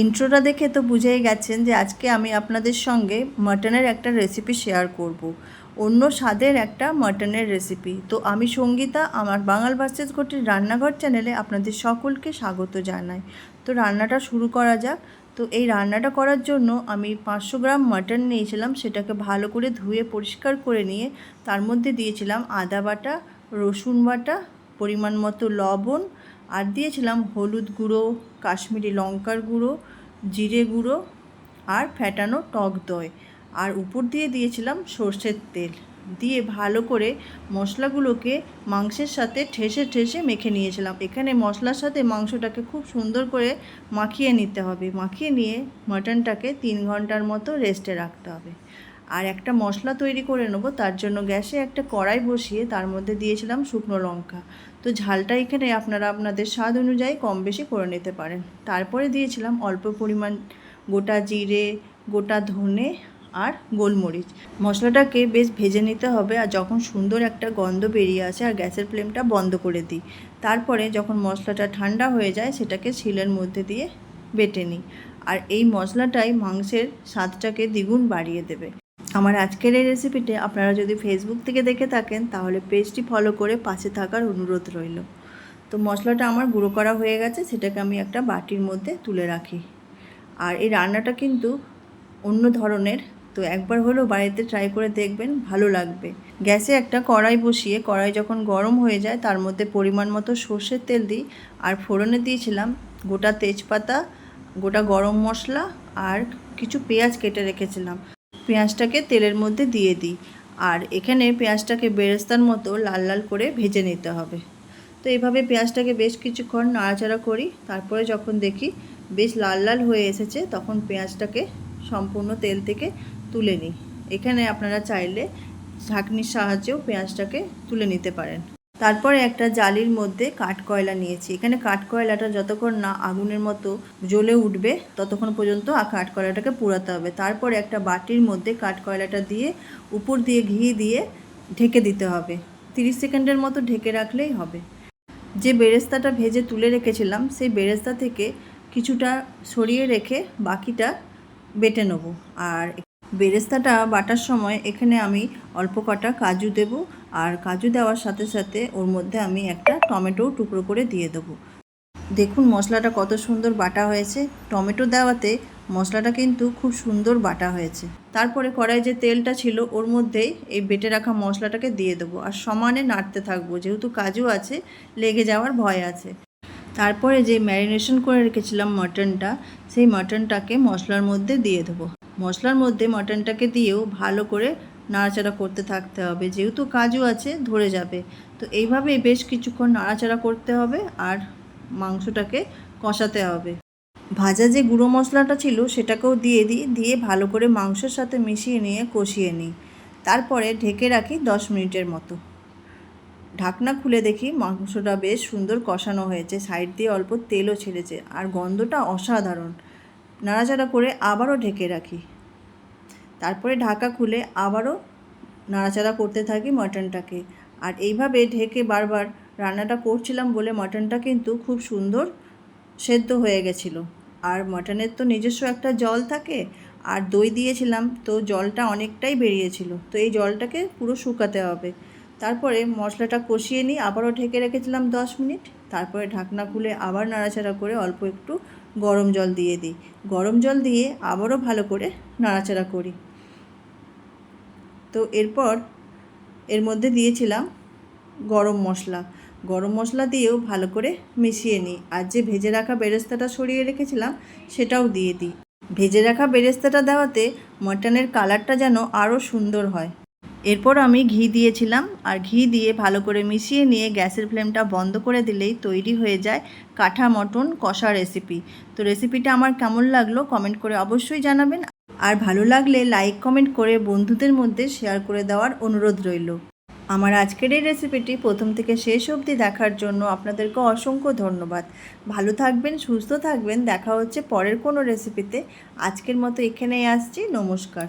ইন্ট্রোটা দেখে তো বুঝেই গেছেন যে আজকে আমি আপনাদের সঙ্গে মাটনের একটা রেসিপি শেয়ার করব। অন্য স্বাদের একটা মাটনের রেসিপি তো আমি সঙ্গীতা, আমার বাঙাল ভার্সেস ঘটির রান্নাঘর চ্যানেলে আপনাদের সকলকে স্বাগত জানাই। তো রান্নাটা শুরু করা যাক। তো এই রান্নাটা করার জন্য আমি পাঁচশো গ্রাম মাটন নিয়েছিলাম, সেটাকে ভালো করে ধুয়ে পরিষ্কার করে নিয়ে তার মধ্যে দিয়েছিলাম আদা বাটা, রসুন বাটা, পরিমাণ মতো লবণ আর দিয়েছিলাম হলুদ গুঁড়ো, কাশ্মীরি লঙ্কার গুঁড়ো, জিরে গুঁড়ো আর ফ্যাটানো টক দই। আর উপর দিয়ে দিয়েছিলাম সর্ষের তেল। দিয়ে ভালো করে মশলাগুলোকে মাংসের সাথে ঠেসে ঠেসে মেখে নিয়েছিলাম। এখানে মশলার সাথে মাংসটাকে খুব সুন্দর করে মাখিয়ে নিতে হবে। মাখিয়ে নিয়ে মাটনটাকে তিন ঘণ্টার মতো রেস্টে রাখতে হবে। আর একটা মশলা তৈরি করে নেব, তার জন্য গ্যাসে একটা কড়াই বসিয়ে তার মধ্যে দিয়েছিলাম শুকনো লঙ্কা। তো ঝালটা এখানে আপনারা আপনাদের স্বাদ অনুযায়ী কম বেশি করে নিতে পারেন। তারপরে দিয়েছিলাম অল্প পরিমাণ গোটা জিরে, গোটা ধনে আর গোলমরিচ। মশলাটাকে বেশ ভেজে নিতে হবে আর যখন সুন্দর একটা গন্ধ বেরিয়ে আসে আর গ্যাসের ফ্লেমটা বন্ধ করে দিই। তারপরে যখন মশলাটা ঠান্ডা হয়ে যায় সেটাকে শিলের মধ্যে দিয়ে বেটে নিই। আর এই মশলাটাই মাংসের স্বাদটাকে দ্বিগুণ বাড়িয়ে দেবে। আমার আজকের এই রেসিপিটি আপনারা যদি ফেসবুক থেকে দেখে থাকেন, তাহলে পেজটি ফলো করে পাশে থাকার অনুরোধ রইল। তো মশলাটা আমার গুঁড়ো করা হয়ে গেছে, সেটাকে আমি একটা বাটির মধ্যে তুলে রাখি। আর এই রান্নাটা কিন্তু অন্য ধরনের, তো একবার হলেও বাড়িতে ট্রাই করে দেখবেন, ভালো লাগবে। গ্যাসে একটা কড়াই বসিয়ে, কড়াই যখন গরম হয়ে যায়, তার মধ্যে পরিমাণ মতো সর্ষের তেল দিই, আর ফোড়নে দিয়েছিলাম গোটা তেজপাতা, গোটা গরম মশলা, আর কিছু পেঁয়াজ কেটে রেখেছিলাম। পেঁয়াজটাকে তেলের মধ্যে দিয়ে দিই। আর এখানে পেঁয়াজটাকে বেরেস্তার মতো লাল লাল করে ভেজে নিতে হবে। তো এইভাবে পেঁয়াজটাকে বেশ কিছুক্ষণ নাড়াচাড়া করি। তারপরে যখন দেখি বেশ লাল লাল হয়ে এসেছে, তখন পেঁয়াজটাকে সম্পূর্ণ তেল থেকে তুলে নিই। এখানে আপনারা চাইলে ঝাঁকনির সাহায্যেও পেঁয়াজটাকে তুলে নিতে পারেন। তারপরে একটা জালির মধ্যে কাঠকয়লা নিয়েছি। এখানে কাঠকয়লাটা যতক্ষণ না আগুনের মতো জ্বলে উঠবে, ততক্ষণ পর্যন্ত কাঠকয়লাটাকে পুরাতে হবে। তারপরে একটা বাটির মধ্যে কাঠকয়লাটা দিয়ে উপর দিয়ে ঘি দিয়ে ঢেকে দিতে হবে। তিরিশ সেকেন্ডের মতো ঢেকে রাখলেই হবে। যে বেরেস্তাটা ভেজে তুলে রেখেছিলাম, সেই বেরেস্তা থেকে কিছুটা সরিয়ে রেখে বাকিটা বেটে নেব। আর বেরেস্তাটা বাটার সময় এখানে আমি অল্প কটা কাজু দেব আর কাজু দেওয়ার সাথে সাথে ওর মধ্যে আমি একটা টমেটো টুকরো করে দিয়ে দেবো। দেখুন মশলাটা কত সুন্দর বাটা হয়েছে। টমেটো দেওয়াতে মশলাটা কিন্তু খুব সুন্দর বাটা হয়েছে। তারপরে কড়াই যে তেলটা ছিল ওর মধ্যেই এই বেটে রাখা মশলাটাকে দিয়ে দেবো আর সমানে নাড়তে থাকব। যেহেতু কাজু আছে, লেগে যাওয়ার ভয় আছে। তারপরে যে ম্যারিনেশন করে রেখেছিলাম মাটনটা, সেই মাটনটাকে মশলার মধ্যে দিয়ে দেবো। মশলার মধ্যে মাটনটাকে দিয়েও ভালো করে নাড়াচাড়া করতে থাকতে হবে। যেহেতু কাজু আছে, ধরে যাবে। তো এইভাবেই বেশ কিছুক্ষণ নাড়াচাড়া করতে হবে আর মাংসটাকে কষাতে হবে। ভাজা যে গুঁড়ো মশলাটা ছিল, সেটাকেও দিয়ে দিই, দিয়ে ভালো করে মাংসের সাথে মিশিয়ে নিয়ে কষিয়ে নিই। তারপরে ঢেকে রাখি দশ মিনিটের মতো। ঢাকনা খুলে দেখি মাংসটা বেশ সুন্দর কষানো হয়েছে। সাইড দিয়ে অল্প তেলও ছেড়েছে। আর গন্ধটা অসাধারণ। নাড়াচাড়া করে আবারও ঢেকে রাখি। তারপরে ঢাকা খুলে আবারও নাড়াচাড়া করতে থাকি মটনটাকে। আর এইভাবে ঢেকে বারবার রান্নাটা করছিলাম বলে মটনটা কিন্তু খুব সুন্দর সেদ্ধ হয়ে গেছিল। আর মটনের তো নিজস্ব একটা জল থাকে। আর দই দিয়েছিলাম তো জলটা অনেকটাই বেরিয়েছিল। তো এই জলটাকে পুরো শুকাতে হবে। তারপরে মশলাটা কষিয়ে নিই আবারও ঢেকে রেখেছিলাম দশ মিনিট। তারপরে ঢাকনা খুলে আবার নাড়াচাড়া করে অল্প একটু গরম জল দিয়ে দিই। গরম জল দিয়ে আবারও ভালো করে নাড়াচাড়া করি। তো এরপর এর মধ্যে দিয়েছিলাম গরম মশলা। গরম মশলা দিয়েও ভালো করে মিশিয়ে নিই। আর যে ভেজে রাখা বেরেস্তাটা সরিয়ে রেখেছিলাম, সেটাও দিয়ে দিই। ভেজে রাখা বেরেস্তাটা দেওয়াতে মটনের কালারটা যেন আরও সুন্দর হয়। এরপর আমি ঘি দিয়েছিলাম আর ঘি দিয়ে ভালো করে মিশিয়ে নিয়ে গ্যাসের ফ্লেমটা বন্ধ করে দিলেই তৈরি হয়ে যায় কাঠা মটন কষা রেসিপি তো রেসিপিটা আমার কেমন লাগল কমেন্ট করে অবশ্যই জানাবেন। আর ভালো লাগলে লাইক কমেন্ট করে বন্ধুদের মধ্যে শেয়ার করে দেওয়ার অনুরোধ রইল। আমার আজকের এই রেসিপিটি প্রথম থেকে শেষ অবধি দেখার জন্য আপনাদেরকে অসংখ্য ধন্যবাদ। ভালো থাকবেন, সুস্থ থাকবেন, দেখা হচ্ছে পরের কোনো রেসিপিতে আজকের মতো এখানেই আসছি, নমস্কার।